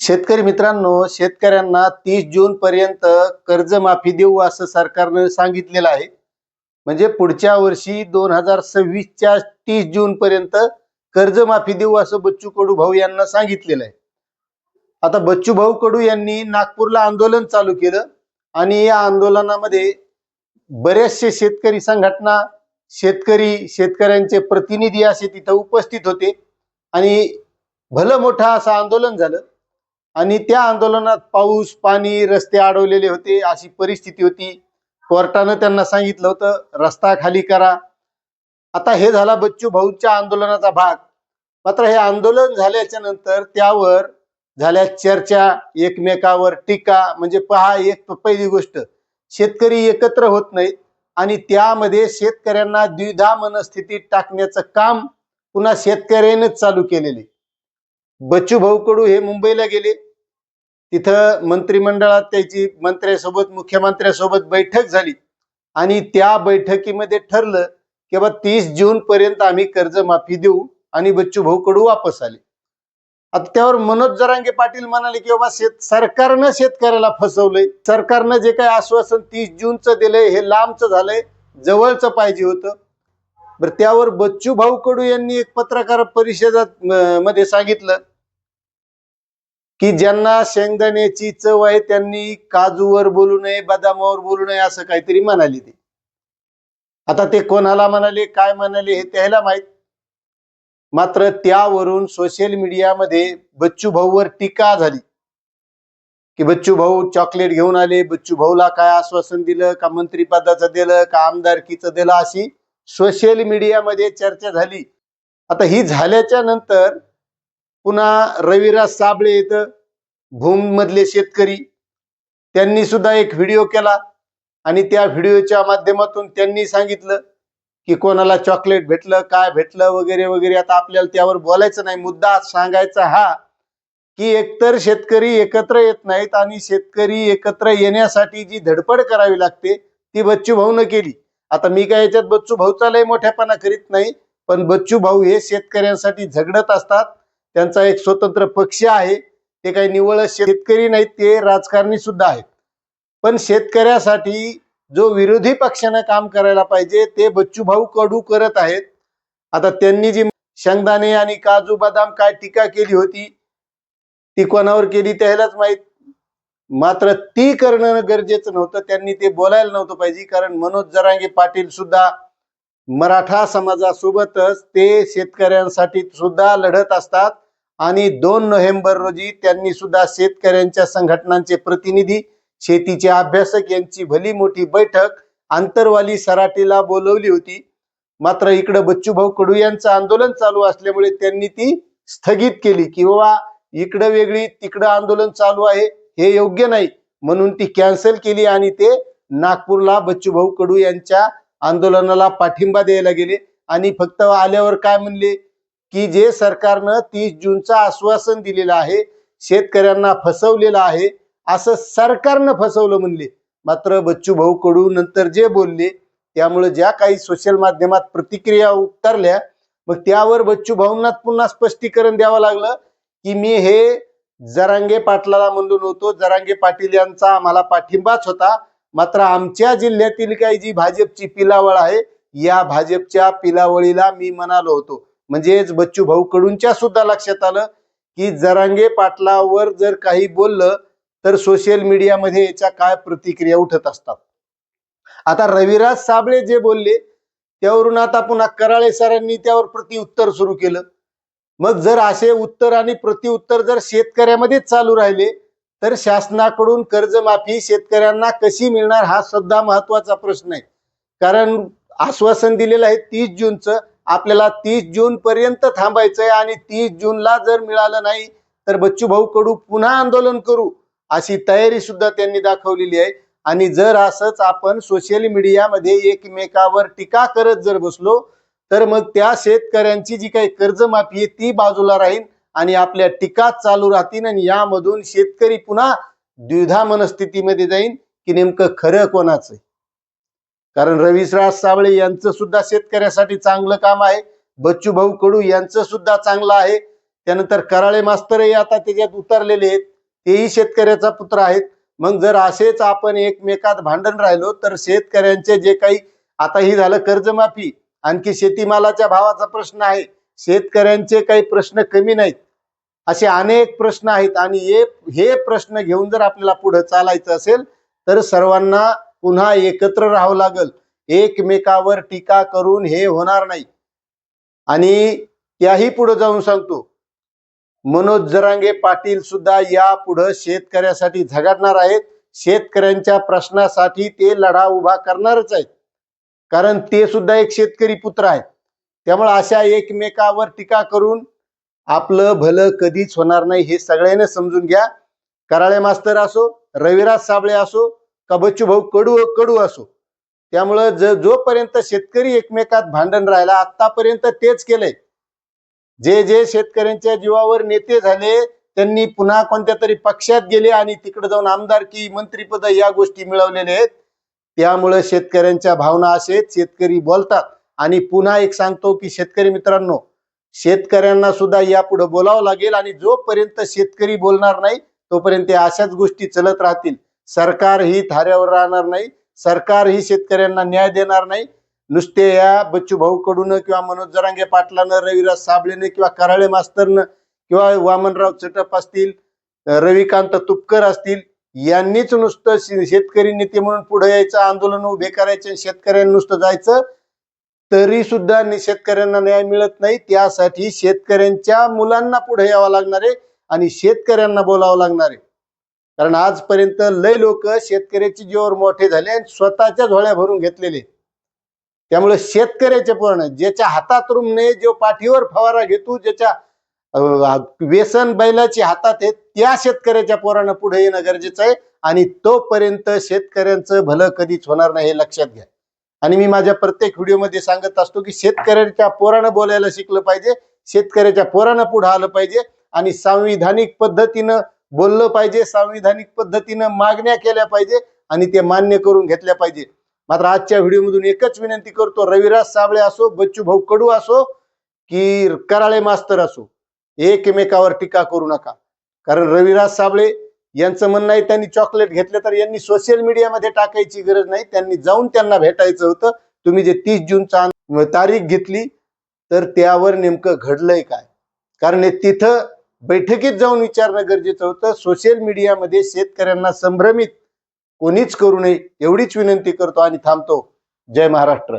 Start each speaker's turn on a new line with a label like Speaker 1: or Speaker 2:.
Speaker 1: शेतकरी मित्रांनो शेतकऱ्यांना तीस जून पर्यंत कर्जमाफी देऊ असं सरकारनं सांगितलेलं आहे. म्हणजे पुढच्या वर्षी दोन हजार सव्वीसच्या तीस जून पर्यंत कर्जमाफी देऊ असं बच्चू कडू भाऊ यांना सांगितलेलं आहे. आता बच्चू भाऊ कडू यांनी नागपूरला आंदोलन चालू केलं आणि या आंदोलनामध्ये बरेचसे शेतकरी संघटना शेतकरी शेतकऱ्यांचे प्रतिनिधी असे तिथं उपस्थित होते आणि भलं मोठं असं आंदोलन झालं. आणि त्या आंदोलनात पाऊस पाणी रस्ते अडवलेले होते अशी परिस्थिती होती. कोर्टानं त्यांना सांगितलं होतं रस्ता खाली करा. आता हे झाला बच्चू भाऊच्या आंदोलनाचा भाग. मात्र हे आंदोलन झाल्याच्यानंतर त्यावर झाल्या चर्चा एकमेकावर टीका म्हणजे पहा एक पहिली गोष्ट शेतकरी एकत्र होत नाहीत आणि त्यामध्ये शेतकऱ्यांना द्विधा मनस्थितीत टाकण्याचं काम पुन्हा शेतकऱ्यानेच चालू केलेले बच्चू भाऊ कडू हे मुंबईला गेले. तिथं मंत्रिमंडळात त्याची मंत्र्यासोबत मुख्यमंत्र्यासोबत बैठक झाली. आणि त्या बैठकीमध्ये ठरलं की बा तीस जून पर्यंत आम्ही कर्जमाफी देऊ आणि बच्चू भाऊ कडू वापस आले. आता त्यावर मनोज जरांगे पाटील म्हणाले की बाबा शेत सरकारनं शेतकऱ्याला फसवलंय. सरकारनं जे काही आश्वासन तीस जूनचं दिलंय हे लांबचं झालंय जवळचं पाहिजे होतं. बरं त्यावर बच्चू भाऊ कडू यांनी एक पत्रकार परिषदात मध्ये सांगितलं की ज्यांना शेंगदाण्याची चव आहे त्यांनी काजूवर बोलू नये बदामावर बोलू नये असं काहीतरी म्हणाले ते. आता ते कोणाला म्हणाले काय म्हणाले हे त्याला माहीत. मात्र त्यावरून सोशल मीडियामध्ये बच्चू भाऊवर टीका झाली. की बच्चू भाऊ चॉकलेट घेऊन आले बच्चू भाऊला काय आश्वासन दिलं का मंत्रीपदाचं दिलं का आमदारकीचं दिलं अशी सोशल मीडियामध्ये चर्चा झाली. आता ही झाल्याच्यानंतर पुन्हा रविराज साबळे इथं भूम मधले शेतकरी. त्यांनी सुद्धा एक व्हिडिओ केला आणि त्या व्हिडिओच्या माध्यमातून त्यांनी सांगितलं की कोणाला चॉकलेट भेटलं काय भेटलं वगैरे वगैरे. आता आपल्याला त्यावर बोलायचं नाही. मुद्दा सांगायचा हा की एकतर शेतकरी एकत्र येत नाहीत आणि शेतकरी एकत्र येण्यासाठी जी धडपड करावी लागते ती बच्चू भाऊनं केली. आता मी काय याच्यात बच्चू भाऊचा लय मोठ्यापणा करीत नाही पण बच्चू भाऊ हे शेतकऱ्यांसाठी झगडत असतात. त्यांचा एक स्वतंत्र पक्ष आहे. ते काही निवळ शेतकरी नाहीत ते राजकारणी सुद्धा आहेत. पण शेतकऱ्यासाठी जो विरोधी पक्षानं काम करायला पाहिजे ते बच्चू भाऊ कडू करत आहेत. आता त्यांनी जी शेंगदाणे आणि काजू बदाम काय टीका केली होती ती कोणावर केली त्यालाच माहीत मात्र ती करणं गरजेचं नव्हतं. त्यांनी ते बोलायला नव्हतं पाहिजे कारण मनोज जरांगे पाटील सुद्धा मराठा समाजासोबतच ते शेतकऱ्यांसाठी सुद्धा लढत असतात. आणि दोन नोव्हेंबर रोजी त्यांनी सुद्धा शेतकऱ्यांच्या संघटनांचे प्रतिनिधी शेतीचे अभ्यासक यांची भली मोठी बैठक आंतरवाली सराटीला बोलवली होती. मात्र इकडं बच्चू भाऊ कडू यांचं आंदोलन चालू असल्यामुळे त्यांनी ती स्थगित केली किंवा इकडं वेगळी तिकडं आंदोलन चालू आहे हे योग्य नाही. म्हणून ती कॅन्सल केली आणि ते नागपूरला बच्चू भाऊ कडू यांच्या आंदोलनाला पाठिंबा द्यायला गेले. आणि फक्त आल्यावर काय म्हणले? की जे सरकारनं तीस जूनचं आश्वासन दिलेलं आहे शेतकऱ्यांना फसवलेलं आहे असं सरकारनं फसवलं म्हणले. मात्र बच्चू भाऊ कडू नंतर जे बोलले त्यामुळे ज्या काही सोशल माध्यमात प्रतिक्रिया उतरल्या मग त्यावर बच्चू भाऊंना पुन्हा स्पष्टीकरण द्यावं लागलं की मी हे जरांगे पाटलाला म्हणलो नव्हतो. जरांगे पाटील यांचा आम्हाला पाठिंबाच होता. मात्र आमच्या जिल्ह्यातील काही जी भाजपची पिलावळ आहे या भाजपच्या पिलावळीला मी म्हणालो होतो. म्हणजेच बच्चू भाऊ कडूंच्या सुद्धा लक्षात आलं की जरांगे पाटलावर जर काही बोललं तर सोशल मीडियामध्ये याच्या काय प्रतिक्रिया उठत असतात? आता रविराज साबळे जे बोलले त्यावरून आता पुन्हा कराळे सरांनी त्यावर प्रतिउत्तर सुरू केलं. मग जर असे उत्तर आणि प्रतिउत्तर जर शेतकऱ्यामध्येच चालू राहिले तर शासनाकडून कर्जमाफी शेतकऱ्यांना कशी मिळणार हा सुद्धा महत्त्वाचा प्रश्न आहे. कारण आश्वासन दिलेलं आहे तीस जूनचं. आपल्याला तीस जून पर्यंत आहे आणि तीस जूनला जर मिळालं नाही तर बच्चू भाऊ कडू पुन्हा आंदोलन करू अशी तयारी सुद्धा त्यांनी दाखवलेली आहे. आणि जर असंच आपण सोशल मीडियामध्ये एकमेकावर टीका करत जर बसलो तर मग त्या शेतकऱ्यांची जी काही कर्जमाफी आहे ती बाजूला राहील आणि आपल्या टीका चालू राहतील आणि यामधून शेतकरी पुन्हा द्विधा मनस्थितीमध्ये जाईल की नेमकं खरं कोणाचं कारण रविश्राज साबळे यांचं सुद्धा शेतकऱ्यासाठी चांगलं काम आहे. बच्चू भाऊ कडू यांचं सुद्धा चांगलं आहे. त्यानंतर कराळे मास्तरही आता त्याच्यात उतरलेले आहेत. तेही शेतकऱ्याचा पुत्र आहेत. मग जर असेच आपण एकमेकात भांडण राहिलो तर शेतकऱ्यांचे जे काही आता ही झालं कर्जमाफी आणखी शेतीमालाच्या भावाचा प्रश्न आहे. शेतकऱ्यांचे काही प्रश्न कमी नाहीत. असे अनेक प्रश्न आहेत आणि हे प्रश्न घेऊन जर आपल्याला पुढे चालायचं असेल तर सर्वांना पुन्हा एकत्र राहावं लागल. एकमेकावर टीका करून हे होणार नाही. आणि त्याही पुढे जाऊन सांगतो मनोज जरांगे पाटील सुद्धा या पुढे शेतकऱ्यासाठी झगडणार आहेत. शेतकऱ्यांच्या प्रश्नासाठी ते लढा उभा करणारच आहेत. कारण ते सुद्धा एक शेतकरी पुत्र आहेत. त्यामुळे अशा एकमेकावर टीका करून आपलं भलं कधीच होणार नाही हे सगळ्यांना समजून घ्या. कराळे मास्तर असो रविराज साबळे असो का बच्चू भाऊ कडू कडू असो. त्यामुळं ज जोपर्यंत शेतकरी एकमेकात भांडण राहिला आतापर्यंत तेच केलंय. जे जे शेतकऱ्यांच्या जीवावर नेते झाले त्यांनी पुन्हा कोणत्या तरी पक्षात गेले आणि तिकडे जाऊन आमदारकी मंत्रीपद या गोष्टी मिळवलेल्या आहेत. त्यामुळे शेतकऱ्यांच्या भावना असेच शेतकरी बोलतात. आणि पुन्हा एक सांगतो की शेतकरी मित्रांनो शेतकऱ्यांना सुद्धा यापुढे बोलावं लागेल आणि जोपर्यंत शेतकरी बोलणार नाही तोपर्यंत अशाच गोष्टी चलत राहतील. सरकार ही थाऱ्यावर राहणार नाही सरकार ही शेतकऱ्यांना न्याय देणार नाही. नुसते या बच्चू भाऊ कडून किंवा मनोज जरांगे पाटलानं रविराज साबळेने किंवा कराळे मास्तरनं किंवा वामनराव चटप असतील रविकांत तुपकर असतील यांनीच नुसतं शेतकरी नेते म्हणून पुढे यायचं आंदोलन उभे करायचे आणि शेतकऱ्यांनी नुसतं जायचं. तरी सुद्धा शेतकऱ्यांना न्याय मिळत नाही. त्यासाठी शेतकऱ्यांच्या मुलांना पुढे यावं लागणार आहे आणि शेतकऱ्यांना बोलावं लागणार आहे. कारण आजपर्यंत लय लोक शेतकऱ्याची जीवावर मोठे झाले आणि स्वतःच्या झोळ्या भरून घेतलेले त्यामुळे शेतकऱ्याचे पूर्ण ज्याच्या हातात रुमणे जो पाठीवर फवारा घेतो ज्याच्या व्यसन बैलाची हातात आहे त्या शेतकऱ्याच्या पोरानं पुढे येणं गरजेचं आहे आणि तोपर्यंत शेतकऱ्यांचं भलं कधीच होणार नाही हे लक्षात घ्या. आणि मी माझ्या प्रत्येक व्हिडिओमध्ये सांगत असतो की शेतकऱ्याच्या पोरानं बोलायला शिकलं पाहिजे शेतकऱ्याच्या पोरानं पुढे आलं पाहिजे आणि संविधानिक पद्धतीनं बोललं पाहिजे संविधानिक पद्धतीनं मागण्या केल्या पाहिजे आणि ते मान्य करून घेतल्या पाहिजे. मात्र आजच्या व्हिडिओमधून एकच विनंती करतो रविराज साबळे असो बच्चू भाऊ कडू असो की कराळे मास्तर असो एकमेकावर टीका करू नका. कारण रविराज साबळे यांचं म्हणणं आहे त्यांनी चॉकलेट घेतलं तर यांनी सोशल मीडियामध्ये टाकायची गरज नाही. त्यांनी जाऊन त्यांना भेटायचं होतं. तुम्ही जे तीस जूनचा तारीख घेतली तर त्यावर नेमकं घडलंय काय? कारण तिथं बैठकीत जाऊन विचारणं गरजेचं होतं. सोशल मीडियामध्ये शेतकऱ्यांना संभ्रमित कोणीच करू नये एवढीच विनंती करतो आणि थांबतो. जय महाराष्ट्र.